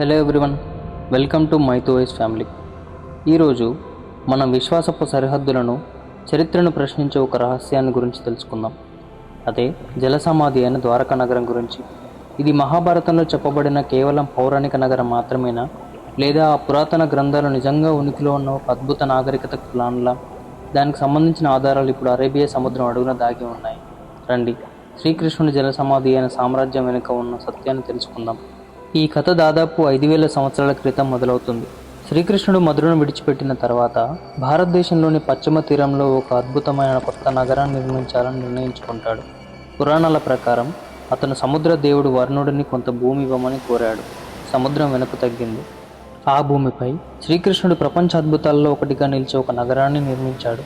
Hello everyone welcome to my family ఈరోజు మనం విశ్వాసపు సరిహద్దులను చరిత్రను ప్రశ్నించే ఒక రహస్యాన్ని గురించి తెలుసుకుందాం. అదే జలసమాధి అయిన ద్వారకా నగరం గురించి. ఇది మహాభారతంలో చెప్పబడిన కేవలం పౌరాణిక నగరం మాత్రమేనా? లేదా ఆ పురాతన గ్రంథాలు నిజంగా ఉనికిలో ఉన్న ఒక అద్భుత నాగరికత ప్లాన్లా? దానికి సంబంధించిన ఆధారాలు ఇప్పుడు అరేబియా సముద్రం అడుగున దాగి ఉన్నాయి. రండి శ్రీకృష్ణుని జల సమాధి అయిన సామ్రాజ్యం వెనుక ఉన్న సత్యాన్ని తెలుసుకుందాం. ఈ కథ దాదాపు ఐదు వేల సంవత్సరాల క్రితం మొదలవుతుంది. శ్రీకృష్ణుడు మధురను విడిచిపెట్టిన తర్వాత భారతదేశంలోని పశ్చిమ తీరంలో ఒక అద్భుతమైన కొత్త నగరాన్ని నిర్మించాలని నిర్ణయించుకుంటాడు. పురాణాల ప్రకారం అతను సముద్ర దేవుడు వర్ణుడిని కొంత భూమి ఇవ్వమని కోరాడు. సముద్రం వెనక్కు తగ్గింది. ఆ భూమిపై శ్రీకృష్ణుడు ప్రపంచ అద్భుతాల్లో ఒకటిగా నిలిచే ఒక నగరాన్ని నిర్మించాడు.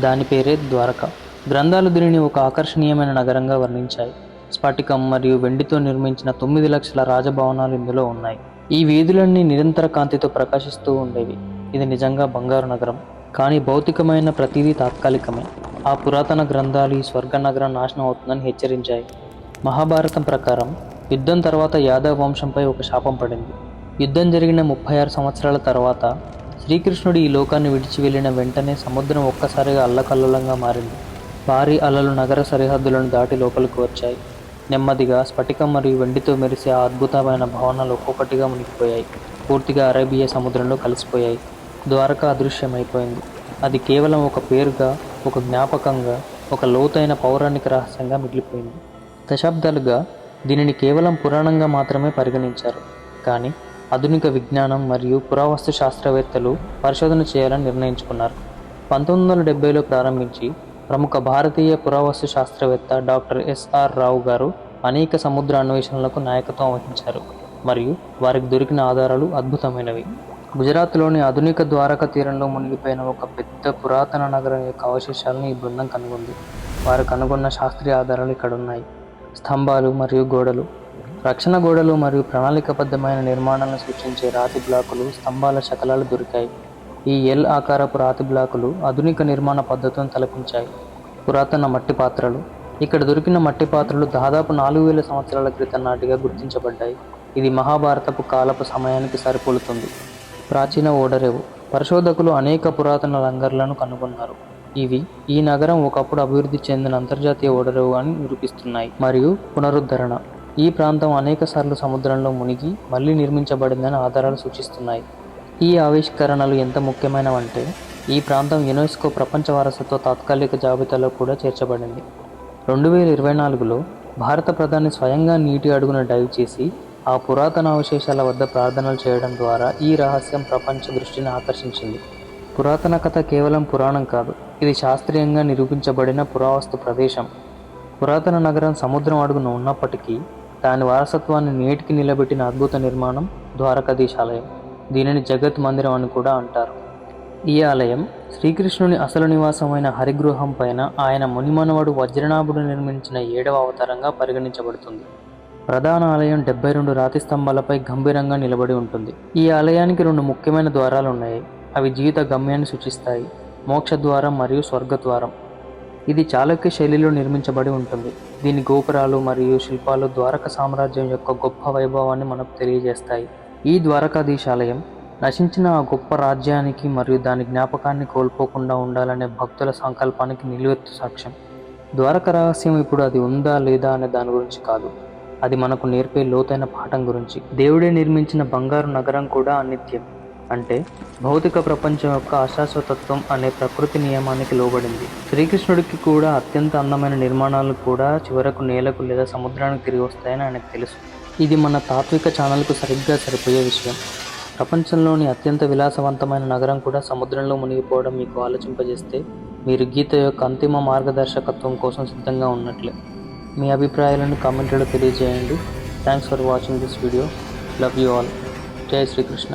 దాని పేరే ద్వారక. గ్రంథాలు దీనిని ఒక ఆకర్షణీయమైన నగరంగా వర్ణించాయి. స్ఫటికం మరియు వెండితో నిర్మించిన తొమ్మిది లక్షల రాజభవనాలు ఇందులో ఉన్నాయి. ఈ వీధులన్నీ నిరంతర కాంతితో ప్రకాశిస్తూ ఉండేవి. ఇది నిజంగా బంగారు నగరం. కానీ భౌతికమైన ప్రతిదీ తాత్కాలికమే. ఆ పురాతన గ్రంథాలు ఈ స్వర్గ నగరం నాశనం అవుతుందని హెచ్చరించాయి. మహాభారతం ప్రకారం యుద్ధం తర్వాత యాదవ వంశంపై ఒక శాపం పడింది. యుద్ధం జరిగిన ముప్పై ఆరు సంవత్సరాల తర్వాత శ్రీకృష్ణుడు ఈ లోకాన్ని విడిచి వెళ్ళిన వెంటనే సముద్రం ఒక్కసారిగా అల్లకల్లోలంగా మారింది. భారీ అలలు నగర సరిహద్దులను దాటి లోపలికి వచ్చాయి. నెమ్మదిగా స్ఫటికం మరియు వెండితో మెరిసే ఆ అద్భుతమైన భవనాలు ఒక్కొక్కటిగా మునిగిపోయాయి. పూర్తిగా అరేబియా సముద్రంలో కలిసిపోయాయి. ద్వారక అదృశ్యమైపోయింది. అది కేవలం ఒక పేరుగా ఒక జ్ఞాపకంగా ఒక లోతైన పౌరాణిక రహస్యంగా మిగిలిపోయింది. దశాబ్దాలుగా దీనిని కేవలం పురాణంగా మాత్రమే పరిగణించారు. కానీ ఆధునిక విజ్ఞానం మరియు పురావస్తు శాస్త్రవేత్తలు పరిశోధన చేయాలని నిర్ణయించుకున్నారు. పంతొమ్మిది వందల డెబ్బైలో ప్రారంభించి ప్రముఖ భారతీయ పురావస్తు శాస్త్రవేత్త డాక్టర్ ఎస్ఆర్ రావు గారు అనేక సముద్ర అన్వేషణలకు నాయకత్వం వహించారు. మరియు వారికి దొరికిన ఆధారాలు అద్భుతమైనవి. గుజరాత్లోని ఆధునిక ద్వారక తీరంలో మునిగిపోయిన ఒక పెద్ద పురాతన నగరం యొక్క అవశేషాలను ఈ బృందం కనుగొంది. వారు కనుగొన్న శాస్త్రీయ ఆధారాలు ఇక్కడ ఉన్నాయి స్తంభాలు మరియు గోడలు. రక్షణ గోడలు మరియు ప్రణాళికాబద్ధమైన నిర్మాణాలను సూచించే రాతి బ్లాకులు స్తంభాల శకలాలు దొరికాయి. ఈ ఎల్ ఆకారపు రాతి బ్లాకులు ఆధునిక నిర్మాణ పద్ధతులను తలపించాయి. పురాతన మట్టి పాత్రలు. ఇక్కడ దొరికిన మట్టి పాత్రలు దాదాపు నాలుగు వేల సంవత్సరాల క్రితం నాటిగా గుర్తించబడ్డాయి. ఇది మహాభారతపు కాలపు సమయానికి సరిపోలుతుంది. ప్రాచీన ఓడరేవు. పరిశోధకులు అనేక పురాతన లంగర్లను కనుగొన్నారు. ఇవి ఈ నగరం ఒకప్పుడు అభివృద్ధి చెందిన అంతర్జాతీయ ఓడరేవు అని నిరూపిస్తున్నాయి. మరియు పునరుద్ధరణ. ఈ ప్రాంతం అనేక సార్లు సముద్రంలో మునిగి మళ్ళీ నిర్మించబడిందని ఆధారాలు సూచిస్తున్నాయి. ఈ ఆవిష్కరణలు ఎంత ముఖ్యమైనవంటే ఈ ప్రాంతం యునెస్కో ప్రపంచ వారసత్వ తాత్కాలిక జాబితాలో కూడా చేర్చబడింది. రెండు వేల ఇరవై నాలుగులో భారత ప్రధాని స్వయంగా నీటి అడుగున డైవ్ చేసి ఆ పురాతన అవశేషాల వద్ద ప్రార్థనలు చేయడం ద్వారా ఈ రహస్యం ప్రపంచ దృష్టిని ఆకర్షించింది. పురాతన కథ కేవలం పురాణం కాదు ఇది శాస్త్రీయంగా నిరూపించబడిన పురావస్తు ప్రదేశం. పురాతన నగరం సముద్రం అడుగున ఉన్నప్పటికీ దాని వారసత్వాన్ని నేటికి నిలబెట్టిన అద్భుత నిర్మాణం ద్వారకాధీశాలయం. దీనిని జగత్ మందిరం అని కూడా అంటారు. ఈ ఆలయం శ్రీకృష్ణుని అసలు నివాసమైన హరిగృహం పైన ఆయన మునిమనవడు వజ్రనాభుడు నిర్మించిన ఏడవ అవతారంగా పరిగణించబడుతుంది. ప్రధాన ఆలయం డెబ్బై రెండు రాతి స్తంభాలపై గంభీరంగా నిలబడి ఉంటుంది. ఈ ఆలయానికి రెండు ముఖ్యమైన ద్వారాలు ఉన్నాయి. అవి జీవిత గమ్యాన్ని సూచిస్తాయి. మోక్ష ద్వారం మరియు స్వర్గద్వారం ఇది చాళుక్య శైలిలో నిర్మించబడి ఉంటుంది. దీని గోపురాలు మరియు శిల్పాలు ద్వారక సామ్రాజ్యం యొక్క గొప్ప వైభవాన్ని మనకు తెలియజేస్తాయి. ఈ ద్వారకాధీశాలయం నశించిన ఆ గొప్ప రాజ్యానికి మరియు దాని జ్ఞాపకాన్ని కోల్పోకుండా ఉండాలనే భక్తుల సంకల్పానికి నిలువెత్తు సాక్ష్యం. ద్వారక రహస్యం ఇప్పుడు అది ఉందా లేదా అనే దాని గురించి కాదు. అది మనకు నేర్పే లోతైన పాఠం గురించి. దేవుడే నిర్మించిన బంగారు నగరం కూడా అనిత్యం. అంటే భౌతిక ప్రపంచం యొక్క అశాశ్వతత్వం అనే ప్రకృతి నియమానికి లోబడింది. శ్రీకృష్ణుడికి కూడా అత్యంత అందమైన నిర్మాణాలు కూడా చివరకు నేలకు లేదా సముద్రానికి తిరిగి వస్తాయని ఆయనకు తెలుసు. ఇది మన తాత్విక ఛానల్కు సరిగ్గా సరిపోయే విషయం. ప్రపంచంలోని అత్యంత విలాసవంతమైన నగరం కూడా సముద్రంలో మునిగిపోవడం మీకు ఆలోచింపజేస్తే మీరు గీత యొక్క అంతిమ మార్గదర్శకత్వం కోసం సిద్ధంగా ఉన్నట్లే. మీ అభిప్రాయాలను కామెంట్లో తెలియజేయండి. Thanks for watching this video love you all జై శ్రీకృష్ణ.